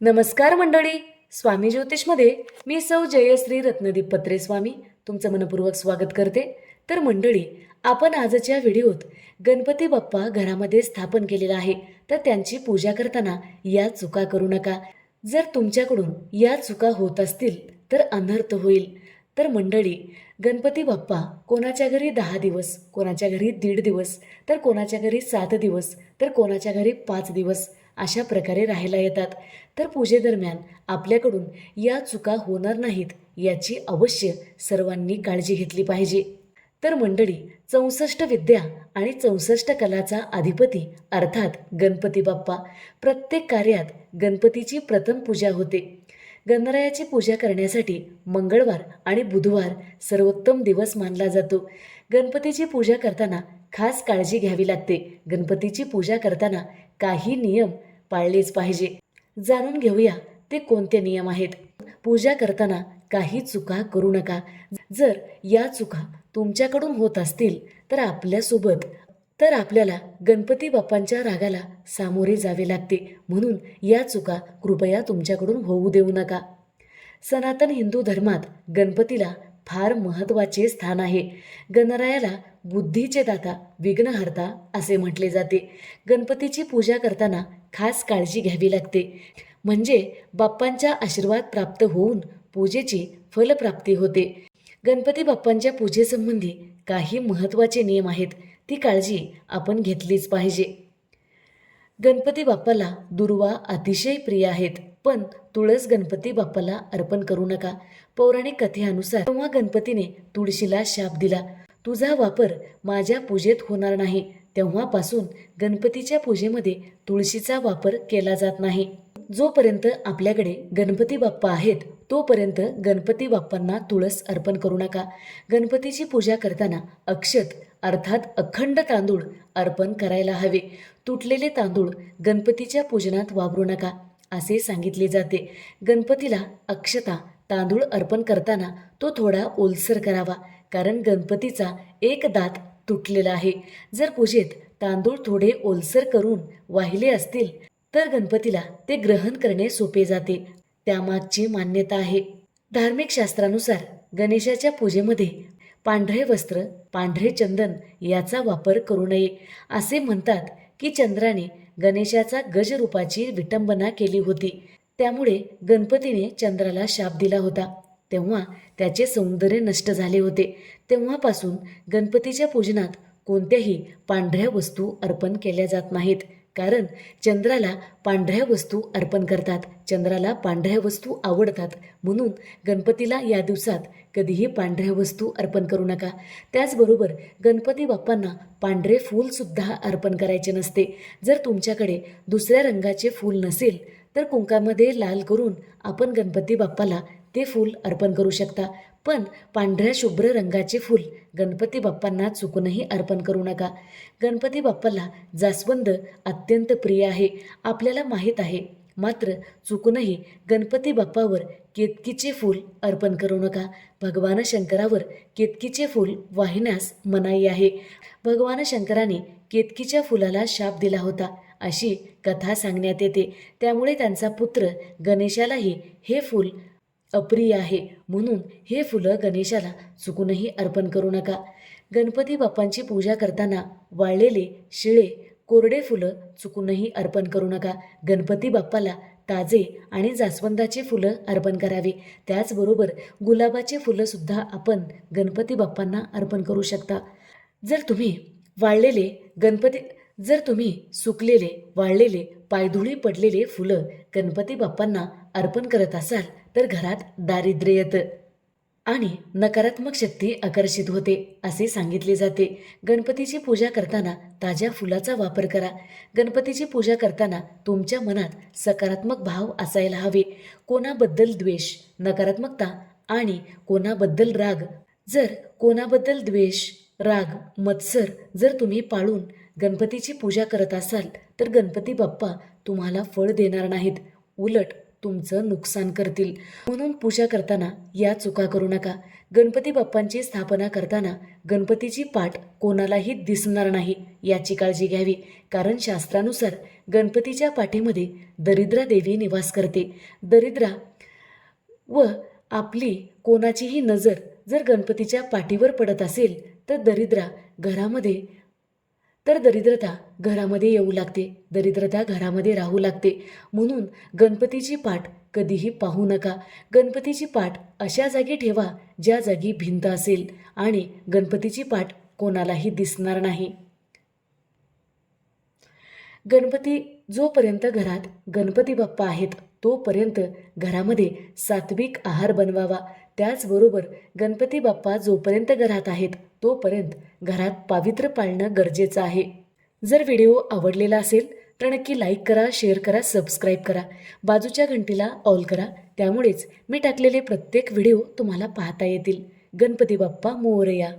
नमस्कार मंडळी स्वामी ज्योतिषमध्ये मी सौ जयश्री रत्नदीप पत्रे स्वामी तुमचं मनपूर्वक स्वागत करते. तर मंडळी आपण आजच्या व्हिडिओत गणपती बाप्पा घरामध्ये स्थापन केलेला आहे. तर त्यांची पूजा करताना या चुका करू नका. जर तुमच्याकडून या चुका होत असतील तर अनर्थ होईल. तर मंडळी गणपती बाप्पा कोणाच्या घरी दहा दिवस कोणाच्या घरी दीड दिवस तर कोणाच्या घरी सात दिवस तर कोणाच्या घरी पाच दिवस अशा प्रकारे राहायला येतात. तर पूजेदरम्यान आपल्याकडून या चुका होणार नाहीत याची अवश्य सर्वांनी काळजी घेतली पाहिजे. तर मंडळी चौसष्ट विद्या आणि चौसष्ट कलाचा अधिपती अर्थात गणपती बाप्पा प्रत्येक कार्यात गणपतीची प्रथम पूजा होते. गणरायाची पूजा करण्यासाठी मंगळवार आणि बुधवार सर्वोत्तम दिवस मानला जातो. गणपतीची पूजा करताना खास काळजी घ्यावी लागते. गणपतीची पूजा करताना काही नियम पाळलेच पाहिजे. जाणून घेऊया ते कोणते नियम आहेत. पूजा करताना काही चुका करू नका. जर या चुका तुमच्याकडून होत असतील तर आपल्यासोबत तर आपल्याला गणपती बाप्पांच्या रागाला सामोरे जावे लागते. म्हणून या चुका कृपया तुमच्याकडून होऊ देऊ नका. सनातन हिंदू धर्मात गणपतीला फार महत्त्वाचे स्थान आहे. गणरायाला बुद्धीचे दाता विघ्नहर्ता असे म्हटले जाते. गणपतीची पूजा करताना खास काळजी घ्यावी लागते. म्हणजे बाप्पांचा आशीर्वाद प्राप्त होऊन पूजेची फलप्राप्ती होते. गणपती बाप्पांच्या पूजेसंबंधी काही महत्त्वाचे नियम आहेत. ती काळजी आपण घेतलीच पाहिजे. गणपती बाप्पाला दुर्वा अतिशय प्रिय आहेत. पण तुळस गणपती बाप्पाला अर्पण करू नका. पौराणिक कथेनुसार तेव्हा गणपतीने तुळशीला शाप दिला. तुझा वापर माझ्या पूजेत होणार नाही. तेव्हापासून गणपतीच्या पूजेमध्ये तुळशीचा वापर केला जात नाही. जोपर्यंत आपल्याकडे गणपती बाप्पा आहेत तोपर्यंत गणपती बाप्पांना तुळस अर्पण करू नका. गणपतीची पूजा करताना अक्षत अर्थात अखंड तांदूळ अर्पण करायला हवे. तुटलेले तांदूळ गणपतीच्या पूजनात वापरू नका असे सांगितले जाते. गणपतीला अक्षता तांदूळ अर्पण करताना तो थोडा ओलसर करावा कारण गणपतीचा एक दात तुटलेला आहे. जर पूजेत तांदूळ थोडे ओलसर करून वाहिले असतील तर गणपतीला ते ग्रहण करणे सोपे जाते. त्यामागची मान्यता आहे. धार्मिक शास्त्रानुसार गणेशाच्या पूजेमध्ये पांढरे वस्त्र पांढरे चंदन याचा वापर करू नये. असे म्हणतात की चंद्राने गणेशाचा गजरूपाची विटंबना केली होती. त्यामुळे गणपतीने चंद्राला शाप दिला होता. तेव्हा त्याचे सौंदर्य नष्ट झाले होते. तेव्हापासून गणपतीच्या पूजनात कोणत्याही पांढऱ्या वस्तू अर्पण केल्या जात नाहीत. कारण चंद्राला पांढऱ्या वस्तू अर्पण करतात. चंद्राला पांढऱ्या वस्तू आवडतात. म्हणून गणपतीला या दिवसात कधीही पांढऱ्या वस्तू अर्पण करू नका. त्याचबरोबर गणपती बाप्पांना पांढरे फूलसुद्धा अर्पण करायचे नसते. जर तुमच्याकडे दुसऱ्या रंगाचे फूल नसेल तर कुंकामध्ये लाल करून आपण गणपती बाप्पाला ते फूल अर्पण करू शकता. पण पांढऱ्या शुभ्र रंगाचे फूल गणपती बाप्पांना चुकूनही अर्पण करू नका. गणपती बाप्पाला जास्वंद अत्यंत प्रिय आहे. आपल्याला माहीत आहे. मात्र चुकूनही गणपती बाप्पावर केतकीचे फूल अर्पण करू नका. भगवान शंकरावर केतकीचे फूल वाहिण्यास मनाई आहे. भगवान शंकराने केतकीच्या फुलाला शाप दिला होता. अशी कथा सांगण्यात येते. त्यामुळे त्यांचा पुत्र गणेशालाही हे फूल अप्रिय आहे. म्हणून हे फुलं गणेशाला चुकूनही अर्पण करू नका. गणपती बाप्पांची पूजा करताना वाळलेले शिळे कोरडे फुलं चुकूनही अर्पण करू नका. गणपती बाप्पाला ताजे आणि जास्वंदाची फुलं अर्पण करावी. त्याचबरोबर गुलाबाची फुलंसुद्धा आपण गणपती बाप्पांना अर्पण करू शकता. जर तुम्ही वाळलेले गणपती जर तुम्ही सुकलेले वाळलेले पायधुळी पडलेले फुलं गणपती बाप्पांना अर्पण करत असाल तर घरात दारिद्र्य येतं. आणि नकारात्मक शक्ती आकर्षित होते असे सांगितले जाते. गणपतीची पूजा करताना ताज्या फुलाचा वापर करा. गणपतीची पूजा करताना तुमच्या मनात सकारात्मक भाव असायला हवे. कोणाबद्दल द्वेष नकारात्मकता आणि कोणाबद्दल राग? जर कोणाबद्दल द्वेष राग मत्सर जर तुम्ही पाळून गणपतीची पूजा करत असाल तर गणपती बाप्पा तुम्हाला फळ देणार नाहीत. उलट तुमचं नुकसान करतील. म्हणून पूजा करताना या चुका करू नका. गणपती बाप्पांची स्थापना करताना गणपतीची पाठ कोणालाही दिसणार नाही याची काळजी घ्यावी. कारण शास्त्रानुसार गणपतीच्या पाठीमध्ये दरिद्रा देवी निवास करते. दरिद्रा व आपली कोणाचीही नजर जर गणपतीच्या पाठीवर पडत असेल तर दरिद्रा घरामध्ये तर दरिद्रता घरामध्ये येऊ लागते. दरिद्रता घरामध्ये राहू लागते. म्हणून गणपतीची पाठ कधीही पाहू नका. गणपतीची पाठ अशा जागी ठेवा ज्या जागी भिंत असेल आणि गणपतीची पाठ कोणालाही दिसणार नाही. गणपती जोपर्यंत घरात गणपती बाप्पा आहेत तोपर्यंत घरामध्ये सात्विक आहार बनवावा. त्याचबरोबर गणपती बाप्पा जोपर्यंत घरात आहेत तोपर्यंत घरात पावित्र्य पाळणं गरजेचं आहे. जर व्हिडिओ आवडलेला असेल तर नक्की लाईक करा शेअर करा सबस्क्राईब करा. बाजूच्या घंटीला ऑल करा. त्यामुळेच मी टाकलेले प्रत्येक व्हिडिओ तुम्हाला पाहता येतील. गणपती बाप्पा मोरया.